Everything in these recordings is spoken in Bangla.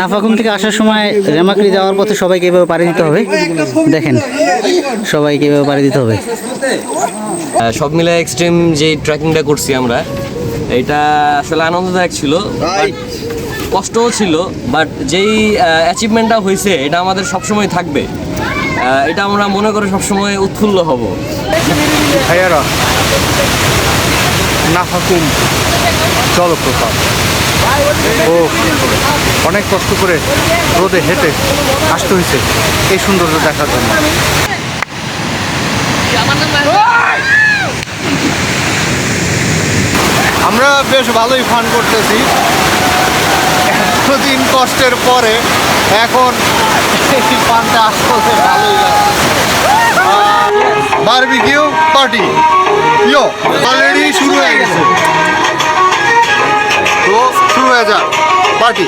নাফাকুম থেকে আসার সময় রেমাকড়ি যাওয়ার পথে সবাইকে এভাবে পাড়ি দিতে হবে। দেখেন সবাইকে এভাবে পাড়ি দিতে হবে। সব মিলে এক্সট্রিম যে ট্রেকিংটা করছি আমরা এটা আসলে আনন্দদায়ক ছিল কষ্টও ছিল বাট যেই অ্যাচিভমেন্টটা হয়েছে এটা আমাদের সবসময় থাকবে। এটা আমরা মনে করে সবসময় উৎফুল্ল হব। ভাইয়ারা নাফাকুম জলপ্রপাত ও, অনেক কষ্ট করে রোদে হেঁটে আসতে হয়েছে এই সৌন্দর্য দেখার জন্য। আমরা বেশ ভালোই ফান করতেছি। এতদিন কষ্টের পরে এখন এই ফানটা আসতে ভালোই বারবিকিউ পার্টি ইয়ো অলরেডি শুরু হয়ে গেছে। তো শুরু হয়ে যাক। পার্টি।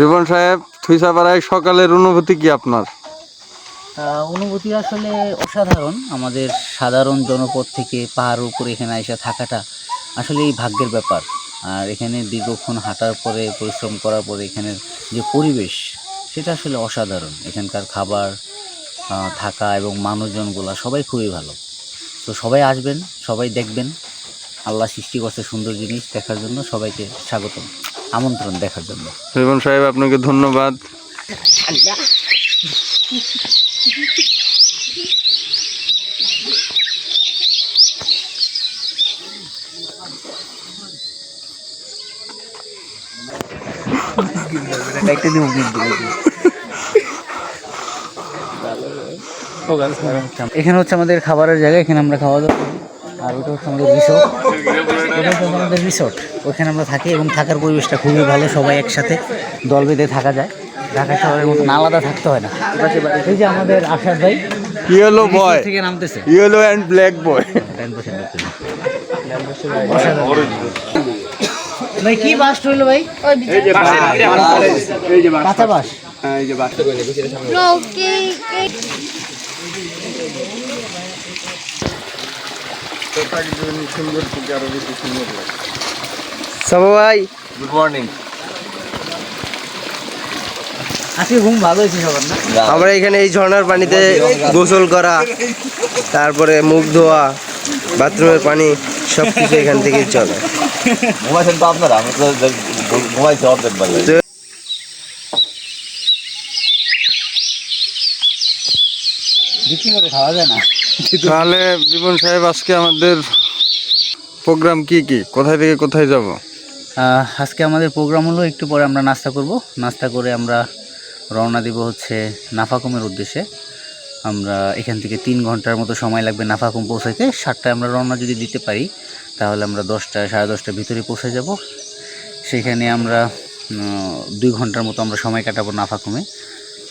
রিপন সাহেব, থুইসাপাড়ায় সকালের অনুভূতি কি আপনার? অনুভূতি আসলে অসাধারণ। আমাদের সাধারণ জনপদ থেকে পাহাড়ের উপরে এখানে এসে থাকাটা আসলে এই ভাগ্যের ব্যাপার। আর এখানে দীর্ঘক্ষণ হাঁটার পরে পরিশ্রম করার পরে এখানের যে পরিবেশ সেটা আসলে অসাধারণ। এখানকার খাবার থাকা এবং মানুষজনগুলা সবাই খুবই ভালো। তো সবাই আসবেন সবাই দেখবেন। আল্লাহ সৃষ্টি করছে সুন্দর জিনিস দেখার জন্য সবাইকে স্বাগতম আমন্ত্রণ দেখার জন্য। সাহেব আপনাকে ধন্যবাদ। এখানে হচ্ছে আমাদের খাবারের জায়গা এখানে আমরা খাওয়া দাওয়া করি। আর ওটা হচ্ছে আমাদের রিসোর্ট ওটা হচ্ছে আমাদের রিসোর্ট ওখানে আমরা থাকি এবং থাকার পরিবেশটা খুবই ভালো সবাই একসাথে দল বেঁধে থাকা যায়। ঢাকা শহরের মতন আলাদা থাকতে হয় না। এই যে আমাদের আশার ভাই ইয়েলো বয় থেকে নামতেছে। ইয়েলো অ্যান্ড ব্ল্যাক বয় অসাধারণ। ভাই কি বাস হইল ভাই? কাঁচা বাস? No, que, que সাবু ভাই। গুড মর্নিং আজকে ঘুম ভালো হয়েছে সবার না? আমরা এখানে এই ঝর্ণার পানিতে গোসল করা তারপরে মুখ ধোয়া বাথরুমের পানি সব কিছু এখান থেকেই চলে। ঘুমাইছেন তো আপনারা? আমি তো ঘুমাইছি অর্ধেক বেলায় বিক্রি করে খাওয়া যায় না। তাহলে রিপন সাহেব আজকে আমাদের প্রোগ্রাম কি কি? কোথায় থেকে কোথায় যাব? আজকে আমাদের প্রোগ্রাম হলো একটু পরে আমরা নাস্তা করব। নাস্তা করে আমরা রওনা দিব হচ্ছে নাফাকুমের উদ্দেশ্যে। আমরা এখান থেকে তিন ঘণ্টার মতো সময় লাগবে নাফাকুম পৌঁছাইতে। সাতটায় আমরা রওনা যদি দিতে পারি তাহলে আমরা দশটা সাড়ে দশটার ভিতরে পৌঁছে যাব। সেখানে আমরা দুই ঘণ্টার মতো আমরা সময় কাটাবো নাফাকুমে।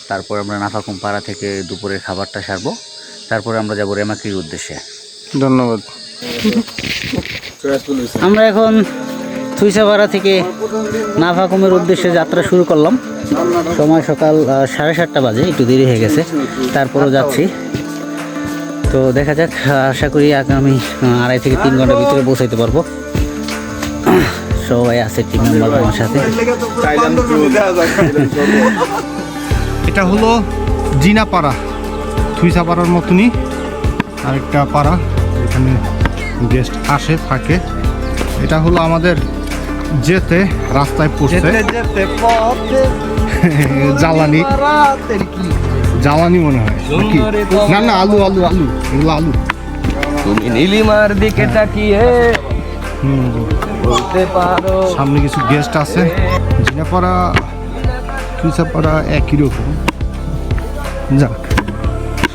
তারপর আমরা নাফাকুম পাড়া থেকে দুপুরের খাবারটা সারবো। তারপরে আমরা যাব রেমাকির উদ্দেশ্যে। ধন্যবাদ। আমরা এখন থুইসাপাড়া থেকে নাভাকুমের উদ্দেশ্যে যাত্রা শুরু করলাম। সময় সকাল সাড়ে সাতটা বাজে একটু দেরি হয়ে গেছে। তারপরও যাচ্ছি। তো দেখা যাক আশা করি আগামী আড়াই থেকে তিন ঘণ্টার ভিতরে পৌঁছাইতে পারব। সবাই আছে টিম মেম্বার আমার সাথে। এটা হলো জিনাপাড়া থুইসাপাড়ার মতনই আরেকটা পাড়া এখানে গেস্ট আসে থাকে। এটা হলো আমাদের যেতে রাস্তায় পড়ছে। জ্বালানি। জ্বালানি মনে হয়। নাকি? না না আলু আলু আলু এগুলো আলু। তুমি নীলিমার দিকে তাকিয়ে হুম বলতে পারো। সামনে কিছু গেস্ট আছে। জিনাপাড়া থুইসাপাড়া একই রকম। যাক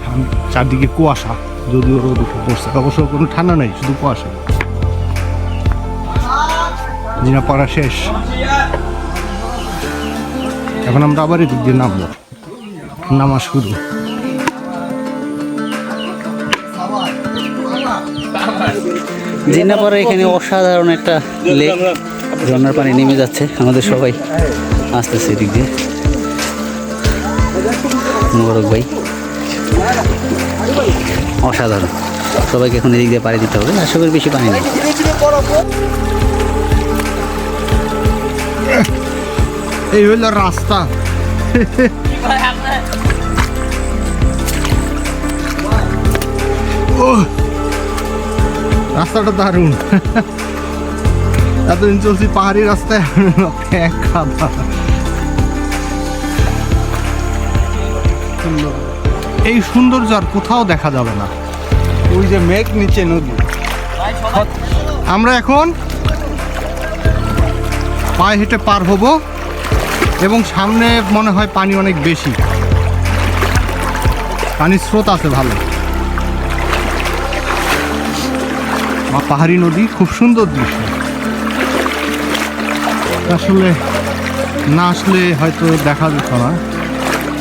সাম- চারদিকে কুয়াশা যদিও রোদ উঠে পড়ছে। অবশ্য কোনো ঠান্ডা নেই শুধু কুয়াশা। জিনাপাড়া শেষ। এখন আমরা আবার এদিক দিয়ে নামবো। নামা শুরু। জিন্নাপাড়া এখানে অসাধারণ একটা লেক ঝর্ণার পানি নেমে যাচ্ছে আমাদের সবাই। আসতেছে এদিক দিয়ে। মোবারক ভাই। অসাধারণ। সবাইকে এখন এদিক দিয়ে পাড়ি দিতে হবে। আশা করি বেশি পানি নেই। এই হইল রাস্তা। রাস্তাটা দারুণ। এতদিন চলছি পাহাড়ি রাস্তায় এক। এই সৌন্দর্য আর কোথাও দেখা যাবে না। ওই যে মেঘ নিচে নদী। আমরা এখন পায়ে হেঁটে পার হব। এবং সামনে মনে হয় পানি অনেক বেশি। পানির স্রোত আছে ভালো। পাহাড়ি নদী, খুব সুন্দর দৃশ্য। আসলে না আসলে হয়তো দেখা যেত না।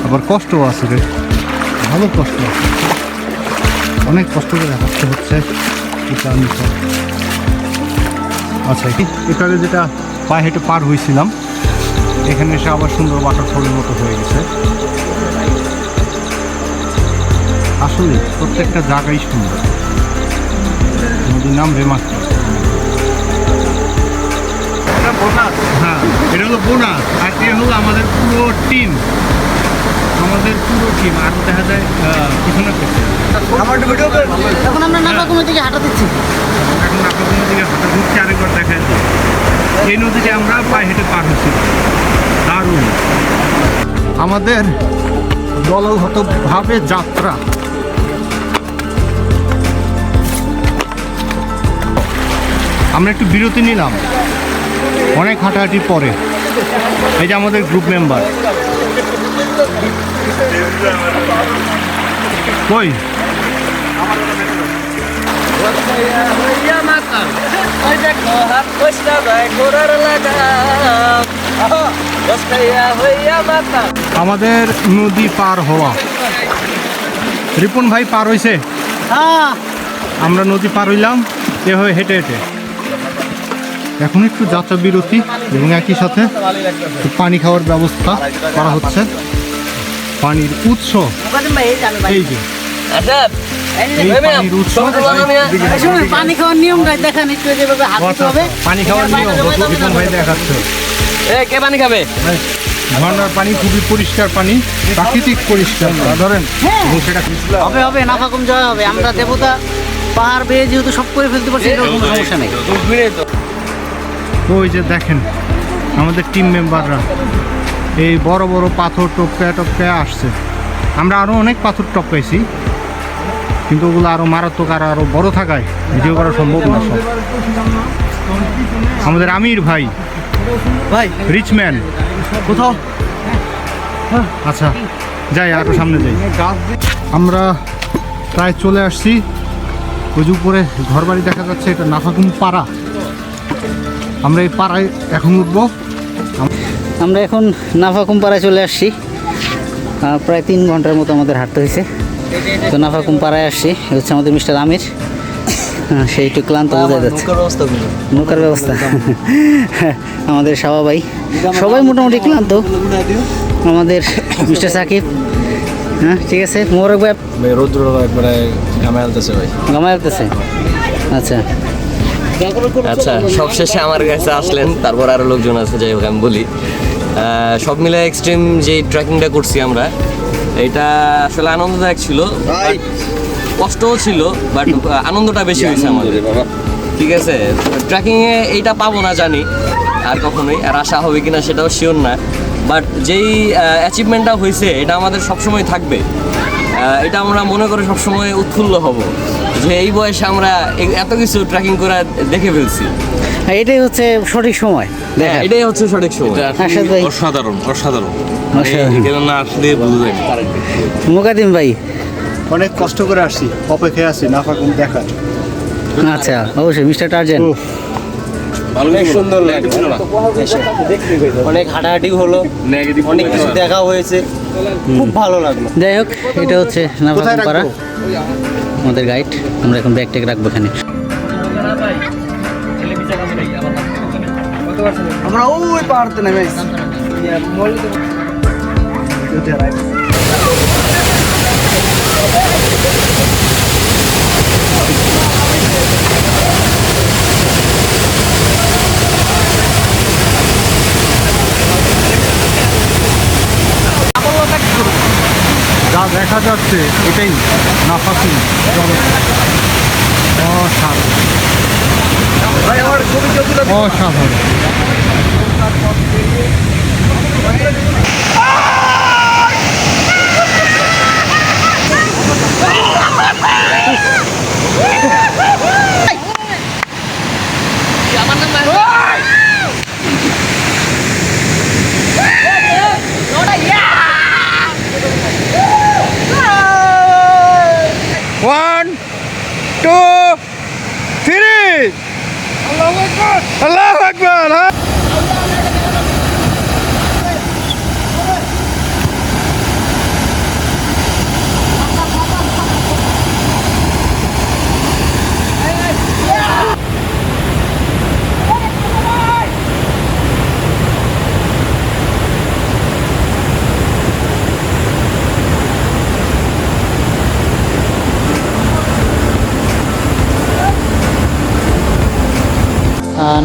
আবার কষ্টও আছে রে। ভালো কষ্ট অনেক কষ্ট করে হাঁটতে হচ্ছে। আচ্ছা এটারে যেটা পায়ে হেঁটে পার হয়েছিলাম এখানে এসে আবার সুন্দর বাটারফলের মতো হয়ে গেছে। আসলে প্রত্যেকটা জায়গাই সুন্দর। নদীর নাম রেমাস্টার হ্যাঁ এটা হলো বোনাস। আর এটা হলো আমাদের পুরো টিম। আমাদের পুরো টিম আর দেখা যায় আহ, পিছনে করছে এখন আমরা নাকাকুমের দিকে হাঁটা দিচ্ছি। এখন আপনাদের দিকে হাঁটা ঘুরছি আরেকবার দেখা যায় এই নদীতে আমরা পায়ে হেঁটে পার হচ্ছি। দারুণ। আমাদের দলগতভাবে যাত্রা। আমরা একটু বিরতি নিলাম। অনেক হাঁটাহাঁটির পরে। এই যে আমাদের গ্রুপ মেম্বার কই? আমাদের নদী পার হওয়া। রিপন ভাই পার হইছে? আমরা নদী পার হইলাম, এ হয়ে হেঁটে হেঁটে। এখন একটু যাত্রা বিরতি এবং একই সাথে পানি খাওয়ার ব্যবস্থা করা হচ্ছে। পানির উৎস। এই যে। পানি খাওয়ার নিয়মটা দেখান একটু যেভাবে হবে। পানি খাওয়ার নিয়ম ভাই দেখাচ্ছে। কে পানি খাবে? ঝর্ণার পানি খুবই পরিষ্কার পানি প্রাকৃতিক পরিষ্কার ধরেন সেটা হবে হবে জয় হবে। আমরা দেবতা পাহাড় বেয়ে যেহেতু সব করে ফেলতে পারছি এটার কোনো সমস্যা নেই। ওই যে দেখেন আমাদের টিম মেম্বাররা এই বড় বড় পাথর টপকায় টপকায় আসছে। আমরা আরও অনেক পাথর টপকাইছি কিন্তু ওগুলো আরও মারাত্মক আর আরও বড় থাকায় ভিডিও করা সম্ভব না সব। আমাদের আমির ভাই ভাই। রিচম্যান কোথাও? আচ্ছা যাই আরও সামনে যাই। আমরা প্রায় চলে আসছি। ওই যে উপরে ঘর বাড়ি দেখা যাচ্ছে এটা নাফাকুম পাড়া। আমরা এই পাড়ায় এখন উঠবো। আমরা এখন নাফাকুম পাড়ায় চলে আসছি। প্রায় তিন ঘণ্টার মতো আমাদের হাঁটতে হয়েছে। তো নাফাকুম পাড়ায় আসছি হচ্ছে আমাদের মিস্টার আমির। হ্যাঁ, সে একটু ক্লান্ত বোঝা যাচ্ছে। নৌকার ব্যবস্থা আমাদের সাবা ভাই সবাই মোটামুটি ক্লান্ত। আমাদের মিস্টার সাকিব। হ্যাঁ ঠিক আছে। মোরক ভাই রৌদ্র একবারে ভাই। গামায় উঠতেছে আচ্ছা। আচ্ছা সবশেষে আমার কাছে আসলেন তারপর আরও লোকজন আছে যাই হোক আমি বলি। সব মিলে এক্সট্রিম যে ট্রেকিংটা করছি আমরা এটা আসলে আনন্দদায়ক ছিল কষ্টও ছিল বাট আনন্দটা বেশি হয়েছে আমাদের। ঠিক আছে? ট্রেকিংয়ে এইটা পাবো না জানি আর কখনোই আর আশা হবে কিনা সেটাও শিওর না বাট যেই অ্যাচিভমেন্টটা হয়েছে এটা আমাদের সবসময় থাকবে। এটা আমরা মনে করে সবসময় উৎফুল্ল হব যে এই বয়সে আমরা এত কিছু ট্রেকিং করে দেখে ফেলছি। এটাই হচ্ছে সঠিক সময়। হ্যাঁ, এটাই হচ্ছে সঠিক সময়। অসাধারণ অসাধারণ। অসাধারণ। না আসলে বোঝা যায় মুকাদিম ভাই। অনেক কষ্ট করে আসছি অপেক্ষায় আছি নাফাকুম দেখার। আচ্ছা অবশ্যই মিস্টার টার্জেন। অনেক সুন্দর অনেক হাঁটাহাঁটি হলো অনেক কিছু দেখা হয়েছে খুব ভালো লাগল। যাই হোক এটা হচ্ছে পাড়া আমাদের গাইড আমরা এখন ব্যাগ ট্যাগ রাখব এখানে। আমরা ওই পাহাড়তে নেমে যা দেখা যাচ্ছে এটাই নাফাসি জল অসাধারণ। অসাধারণ।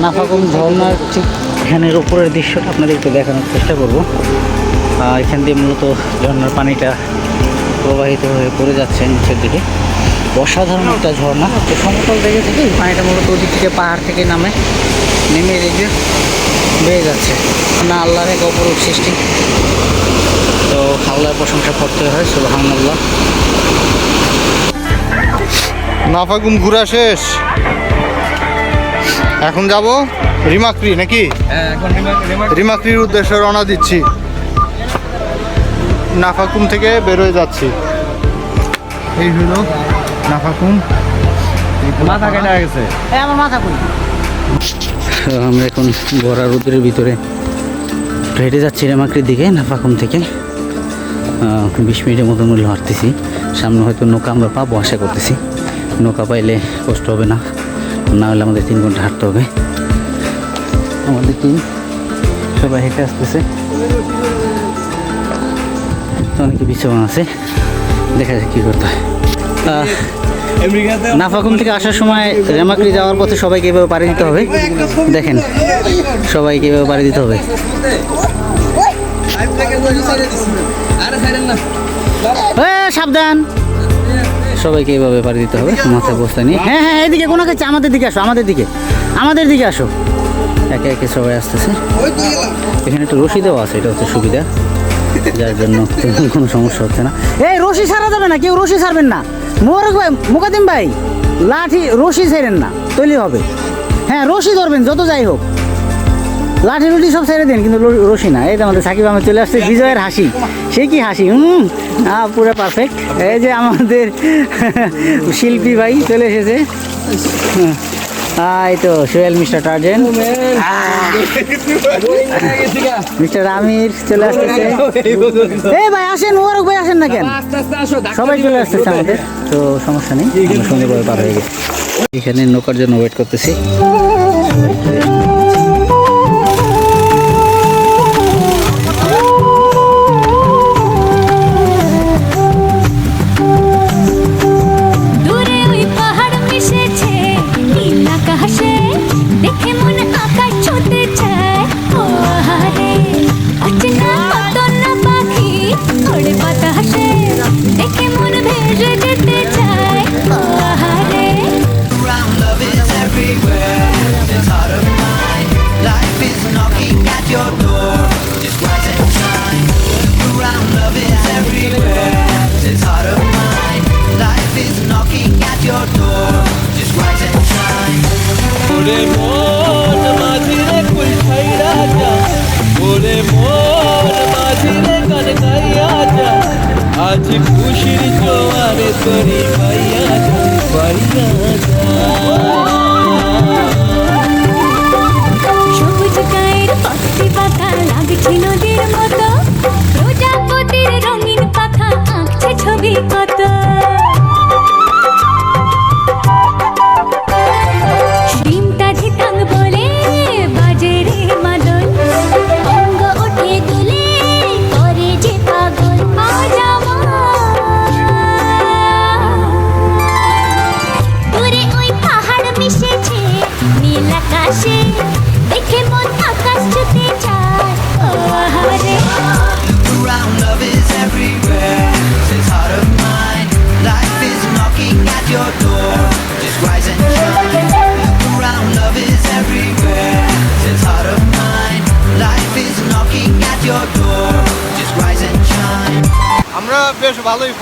নাফাকুম ঝর্ণার ঠিক এখানের উপরের দৃশ্যটা আপনাদেরকে দেখানোর চেষ্টা করব। আর এখান দিয়ে মূলত ঝর্ণার পানিটা প্রবাহিত হয়ে পড়ে যাচ্ছে নিচের দিকে। অসাধারণ একটা ঝর্ণা। তো সমতল থেকে থেকে পানিটা মূলত ওদিক থেকে পাহাড় থেকে নামে নেমে এদিকে বেয়ে যাচ্ছে। না আল্লাহর এক অপরূপ সৃষ্টি। তো আল্লাহর প্রশংসা করতে হয় সুবহানাল্লাহ। নাফাগুম ঘুরা শেষ। এখন যাব রিমাক্রি নাকি? হ্যাঁ এখন রিমাক্রির উদ্দেশ্যে রওনা দিচ্ছি। নাফাকুম থেকে বেরোয় যাচ্ছি। এই হলো নাফাকুম। মাথা কেটে গেছে। আমার মাথা কই আমরা এখন ভরা রোদের ভিতরে হেঁটে যাচ্ছি রেমাকড়ির দিকে নাফাকুম থেকে। বিশ মিনিটের মতো মূল্য হাঁটতেছি। সামনে হয়তো নৌকা আমরা পাবো আশা করতেছি। নৌকা পাইলে কষ্ট হবে না। না হলে আমাদের তিন ঘণ্টা হাঁটতে হবে। আমাদের টিম সবাই হেঁটে আসতেছে। অনেকে বিছানা আছে। দেখা যাক কী করতে হয়। নাফাকুম থেকে আসার সময় রেমাকড়ি যাওয়ার পথে সবাইকে এভাবে পাড়ি দিতে হবে। দেখেন সবাইকে এভাবে পাড়ি দিতে হবে। সাবধান। সবাইকে এইভাবে পাড়ি দিতে হবে, মাথায় বস্তা নিয়ে। হ্যাঁ হ্যাঁ এদিকে কোনো কাছে আমাদের দিকে আসো, আমাদের দিকে। আমাদের দিকে আসো। একে একে সবাই আসতেছে। এখানে একটু রশি দেওয়া আছে, এটা হচ্ছে সুবিধা। যার জন্য কোনো সমস্যা হচ্ছে না। এই, রশি ছাড়া যাবে না, কেউ রশি ছাড়বেন না। মোরক ভাই, মুকাদিম ভাই, লাঠি, রশি ছেড়েন না, তৈরি হবে। হ্যাঁ রশি ধরবেন, যত যাই হোক। লাঠি রুটি সব ছেড়ে দিন, কিন্তু র- রশি না। এই যে আমাদের সাকিব আহমেদ চলে আসছে, বিজয়ের হাসি। সে কি হাসি? হুম পুরো পারফেক্ট এই যে আমাদের শিল্পী ভাই চলে এসেছে। এই তো Sohel, mister Tarzan. Mister Amir চলে আসতেছে। এই ভাই, আসেন ওরক ভাই, আসেন না কেন? সবাই চলে আসতেছে আমাদের। তো সমস্যা নেই সুন্দরভাবে পার হয়ে গেছে। এখানে নৌকার জন্য ওয়েট করতেছি। ওরে মন মাঝিরে কুল ছাইরা যা। ওরে মন মাঝিরে গান গাইয়া যা। আজ খুশির জোয়ারে তোরি পাইয়া যা, পাইয়া সবুজ গায়ের পাখা ছবি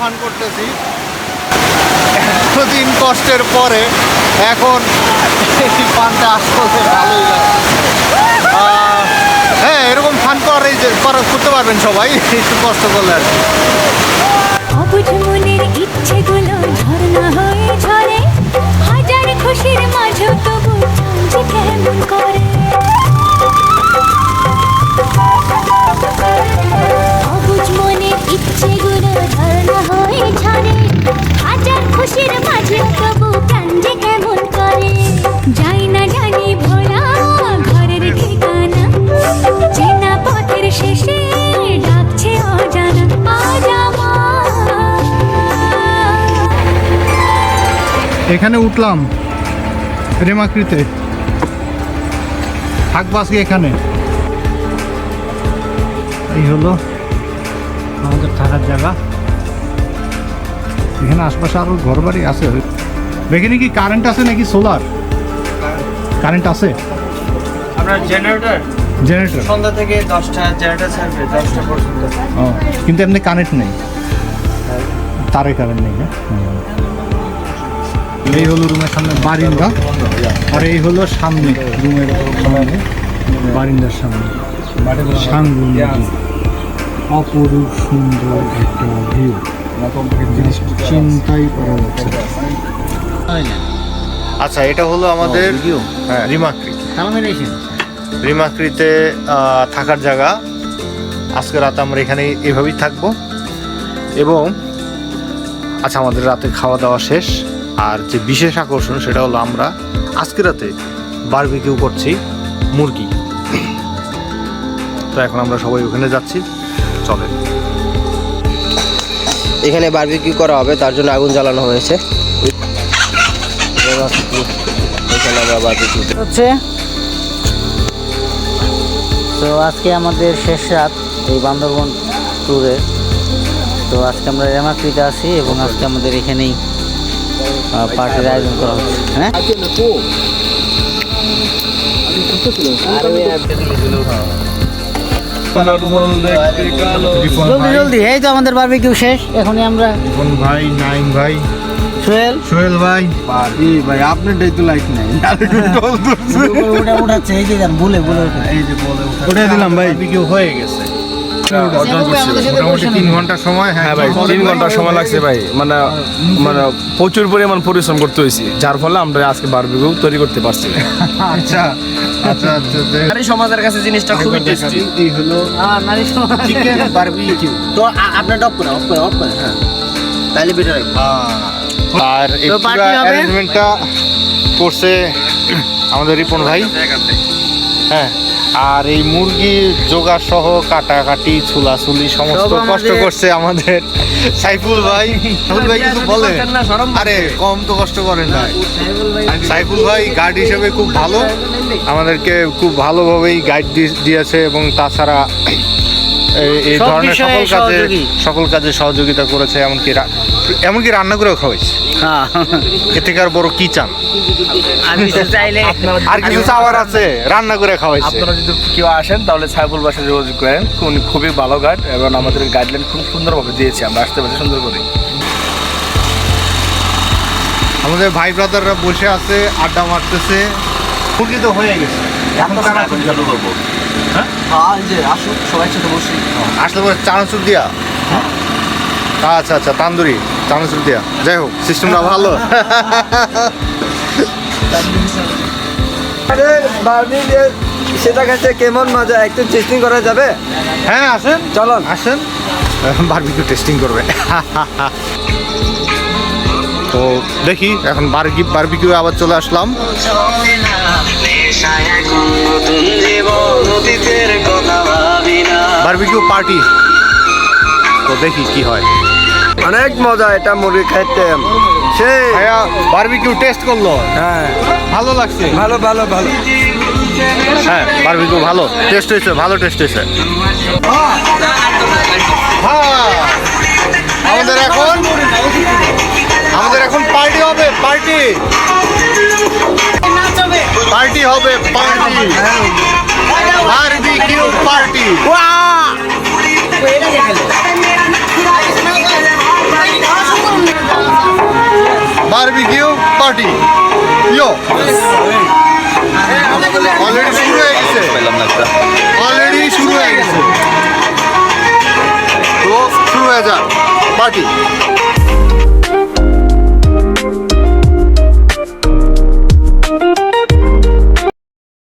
ফান করতেছি। এতদিন কষ্টের পরে এখন এই ফানটা আসতে ভালোই লাগছে। হ্যাঁ এরকম ফান করে করতে পারবেন সবাই, একটু কষ্ট করলে আর করে? এখানে উঠলাম রেমাকৃতে থাকব আজকে এখানে? এই হলো আমাদের থাকার জায়গা। এখানে আশপাশে আরও ঘর বাড়ি আছে। এখানে কি কারেন্ট আছে নাকি সোলার কারেন্ট আছে? আপনার জেনারেটর জেনারেটর সন্ধ্যা থেকে দশটা জেনারেটর ছাড়বে দশটা পর্যন্ত। ও কিন্তু এমনি কারেন্ট নেই। তারে কারেন্ট নেই না? এই হলো রুমের সামনে বারিন্দা। আর এই হলো সামনে রুমের সামনে বারিন্দার সামনে। সাঙ্গু নদী অপরূপ সুন্দর একটা ভিউ চিন্তাই করা যাচ্ছে আচ্ছা এটা হলো আমাদের হ্যাঁ। রিমাকৃতি। থাকার জায়গা। আজকে রাতে আমরা এখানে এভাবেই থাকব। এবং আচ্ছা আমাদের রাতে খাওয়া দাওয়া শেষ। আর যে বিশেষ আকর্ষণ সেটা হলো আমরা আজকে রাতে বারবিকিউ করছি মুরগি। তো এখন আমরা সবাই ওখানে যাচ্ছি। চলেন। এখানে বারবিকিউ করা হবে তার জন্য আগুন জ্বালানো হয়েছে এখানে আমরা বারবিকিউ হচ্ছে তো আজকে আমাদের শেষ রাত এই বান্দরবন ট্যুরে তো আজকে আমরা রেমাকৃতে আছি এবং আজকে আমাদের এখানেই পার্টির আয়োজন করা হচ্ছে হ্যাঁ জলদি জলদি এই তো আমাদের বারবিকিউ শেষ এখনই আমরা রিপন ভাই নাইম ভাই। সোহেল। সোহেল ভাই। ভাই আপনারটাই তো লাইক নাই। ওটা উঠাচ্ছে এই যে বলে বলে এই যে বলে ওটাই দিলাম ভাই। বিকিউ হয়ে গেছে। মোটামুটি তিন ঘণ্টা সময় হ্যাঁ হ্যাঁ ভাই তিন ঘণ্টা সময় লাগছে ভাই। মানে মানে প্রচুর পরিমাণ পরিশ্রম করতে হয়েছে। যার ফলে আমরা আজকে বারবিকিউ তৈরি করতে পারছি। আচ্ছা আচ্ছা আচ্ছা নারী সমাজের কাছে জিনিসটা খুবই টেস্টি এই হলো নারী সমাজ চিকেন বারবিকিউ তো আপনার অফ করে অফ করে অফ করে হ্যাঁ। তাহলে বেটার আর এই পুরো অ্যারেঞ্জমেন্টটা করছে আমাদের রিপন ভাই। হ্যাঁ। আর এই মুরগি জোগাড় সহ কাটাকাটি ছুলাছুলি সমস্ত কষ্ট করছে আমাদের সাইফুল ভাই। সাইফুল ভাই কিছু বলে? আরে কম তো কষ্ট করেন না। সাইফুল ভাই। গাইড হিসেবে খুব ভালো। আমাদেরকে খুব ভালোভাবেই গাইড দিয়েছে এবং তাছাড়া এই- এই ধরনের সকল কাজে সকল কাজে সহযোগিতা করেছে এমনকি এমনকি রান্না করেও খাওয়াইছে। হ্যাঁ। এ থেকে আর বড় কি চান? আর কিছু চাইলে আর কিছু চাওয়ার আছে রান্না করে খাওয়াইছে। আপনারা যদি কেউ আসেন তাহলে সাইফুল বাসা যোগাযোগ করেন। উনি খুবই ভালো গাইড এবং আমাদের গাইডলাইন খুব সুন্দরভাবে দিয়েছে আমরা আসতে পারছি সুন্দর করে। আমাদের ভাই ব্রাদাররা বসে আছে আড্ডা মারতেছে। মুরগি তো হয়ে গেছে। এখন হ্যাঁ? যে আসুন সবাই সাথে বসি। আসলে পরে চানাচুর দিয়া? আচ্ছা আচ্ছা তান্দুরি। চানাচুর দিয়া। যাই হোক সিস্টেমটা ভালো। সেটা কাছে কেমন মজা? একটু টেস্টিং করা যাবে? হ্যাঁ আসেন। চলুন আসেন। বারবিকিউ টেস্টিং করবে। তো দেখি এখন বারবি বারবিকিউ আবার চলে আসলাম। Barbecue party. তো দেখি কি হয়। অনেক মজা এটা মুরগি খাইতে। ভাইয়া বারবিকিউ টেস্ট করল। হ্যাঁ। ভালো লাগছে। ভালো ভালো ভালো। হ্যাঁ বারবিকিউ ভালো। টেস্ট হয়েছে ভালো টেস্ট হয়েছে। হ্যাঁ। আমাদের এখন আমাদের এখন পার্টি হবে পার্টি পার্টি হবে পার্টি হলো শুরু হয়ে গেছে। অলরেডি শুরু হয়ে গেছে। তো শুরু হয়ে যাক। পার্টি